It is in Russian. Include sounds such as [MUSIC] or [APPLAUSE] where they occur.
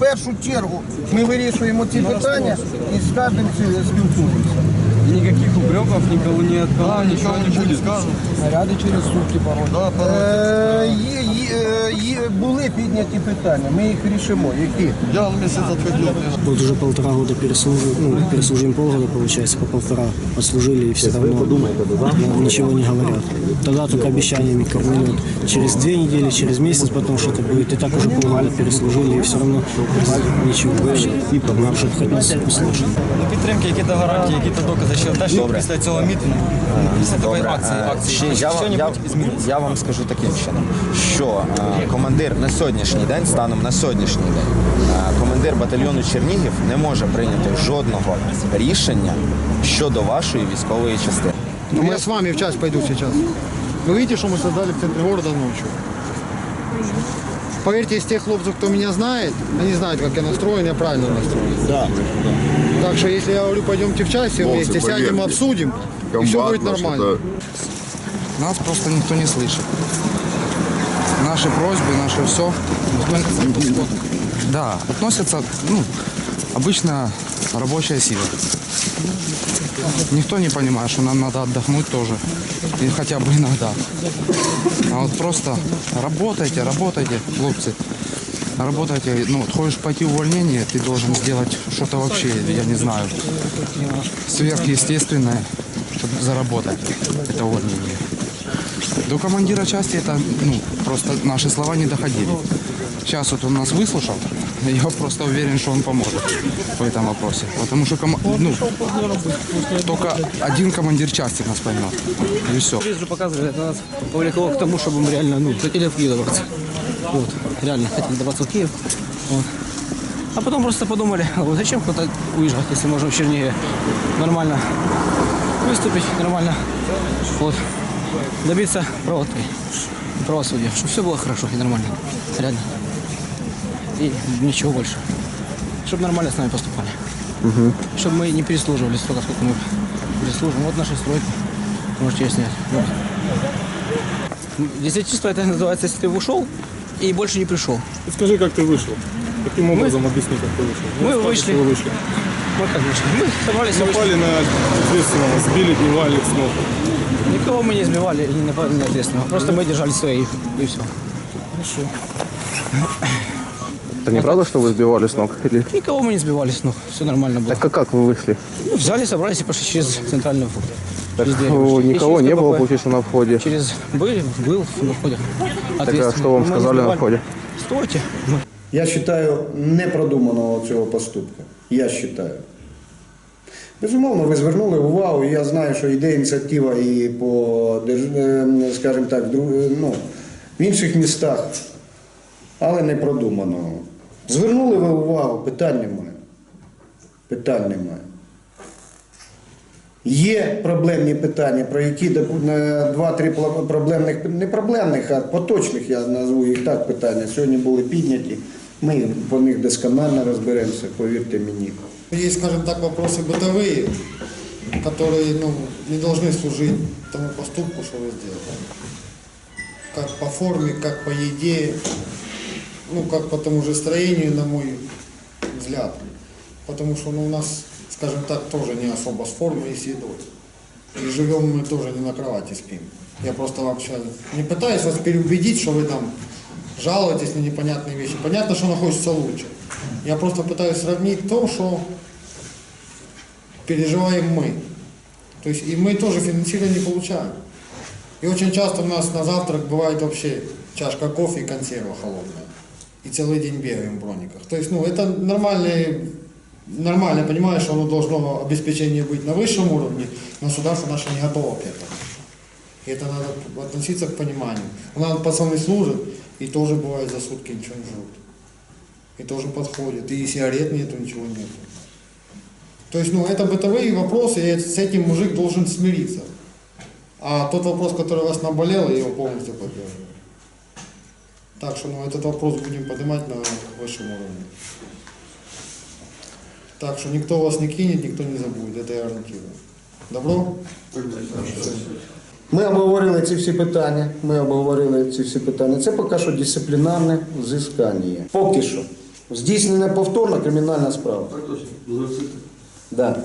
першу чергу ми вирішуємо ці питання і з кожним спілкуємося. И никаких упреков никого ни от кого, ничего не будет. Снаряди через сутки порой. Е, є, є, є, були підняті питання, ми їх рішимо. Які? Я месяц отходил. Вот уже полтора года переслужим, ну, переслужим полгода, получается, по полтора отслужили и все равно ну, ничего не говорят. Тогда только обещаниями кормили. Через две недели, через месяц потом что-то будет. И так уже полгода переслужили, и все равно ничего вообще. Нам чтобы хоть нас услышать. Ну, підтримки, які-то гарантії, які-то докази, що те, що після цього мітингу, після такої акції, Е, акції, ще я, вам, я, що-небудь зміниться. я вам скажу таким чином, що е, командир на сьогоднішній день, станом на сьогоднішній день, е, командир батальйону Чернігів не може прийняти жодного рішення щодо вашої військової частини. Ну, я с вами в часть пойду сейчас. Вы видите, что мы создали в центре города ночью? Поверьте, из тех хлопцев, кто меня знает, они знают, как я настроен, я правильно настроен. Да. Так что, если я говорю, пойдемте в все Хлопцы, вместе сядем, поверьте, обсудим, и все Комбат будет нормально. это Нас просто никто не слышит. Наши просьбы, наше все. Да, относятся, ну, обычно рабочая сила. Никто не понимает, что нам надо отдохнуть тоже. И хотя бы иногда. А вот просто работайте, работайте, хлопцы. Работайте, ну, вот хочешь пойти увольнение, ты должен сделать что-то вообще, я не знаю, сверхъестественное, чтобы заработать это увольнение. До командира части это, ну, просто наши слова не доходили. Сейчас вот он нас выслушал, [LAUGHS] я просто уверен, что он поможет в этом вопросе. Потому что кома- ну, только один командир части нас поймет. И все. Уже показывали, это нас повлекло к тому, чтобы мы реально ну, хотели в Киев добраться. Вот, реально хотели добраться в Киев. Вот. А потом просто подумали, а вот зачем кто-то уезжать, если можно в Чернигове нормально выступить, нормально вот, добиться правоты, правосудия, чтобы все было хорошо и нормально, реально. И ничего больше. Чтобы нормально с нами поступали. Чтобы мы не переслуживали столько, сколько мы переслуживаем. Вот наша стройка. Можете снять. Вот. Десятичество это называется, если ты ушел и больше не пришел. Скажи, как ты вышел? Каким образом объясни, как ты вышел? Мы Расскажи, вышли. вы вышли. Вот как вышли. Мы собрались. Напали на ответственного, сбили дневальник с ног. Никого мы не избивали и не напали на ответственного. Просто мы держали своих и все. Это неправда, что вы сбивали с ног? Или... Никого мы не сбивали с ног. Все нормально было. Так а как вы вышли? Ну, взяли, собрались и пошли через центральный вход. Через дверь Ну, вышли. И никого через не было, КПП. получается, на входе. Через были, был на входе. Так а что вам Мы не сказали на сбивали. входе? Стойте. Мы Я вважаю непродуманого цього поступка. Я вважаю. Безумовно, ви звернули увагу, і я знаю, що йде ініціатива і по, держ- е, скажімо так, в друг- ну, в інших містах, але не продумано. Звернули ви увагу, питань немає. Питань немає. Є проблемні питання, про які доп- е, два-три пла- проблемних, не проблемних, а поточних, я назву їх так питання, сьогодні були підняті. Ми по них досконально розберемося, повірте мені. Есть, скажем так, вопросы бытовые, которые ну, не должны служить тому поступку, что вы сделали. Как по форме, как по еде, Ну, как по тому же строению, на мой взгляд. Потому что ну, у нас, скажем так, тоже не особо с формой и с едой. И живем мы тоже не на кровати спим. Я просто сейчас не пытаюсь вас переубедить, что вы там жалуетесь на непонятные вещи. Понятно, что находится лучше. Я просто пытаюсь сравнить то, что переживаем мы. То есть и мы тоже финансирование не получаем. И очень часто у нас на завтрак бывает вообще чашка кофе и консерва холодная. И целый день бегаем в брониках. То есть, ну, это нормальные, нормально, понимаешь, что оно должно обеспечение быть на высшем уровне, но государство наше не готово к этому. И это надо относиться к пониманию. У нас пацаны служат, и тоже бывает за сутки ничего не жрут. И тоже подходит. И сигарет нету, ничего нету. То есть, ну, это бытовые вопросы, и с этим мужик должен смириться. А тот вопрос, который вас наболел, я его полностью поддерживаю. Так что, ну, этот вопрос будем поднимать на высшем уровне. Так что никто вас не кинет, никто не забудет, это я гарантирую. Добро? Ми обговорили ці всі питання. Ми обговорили ці всі питання. Це поки що дисциплінарне взискання. Поки що. Здійснена повторна кримінальна справа. Так точно. Да.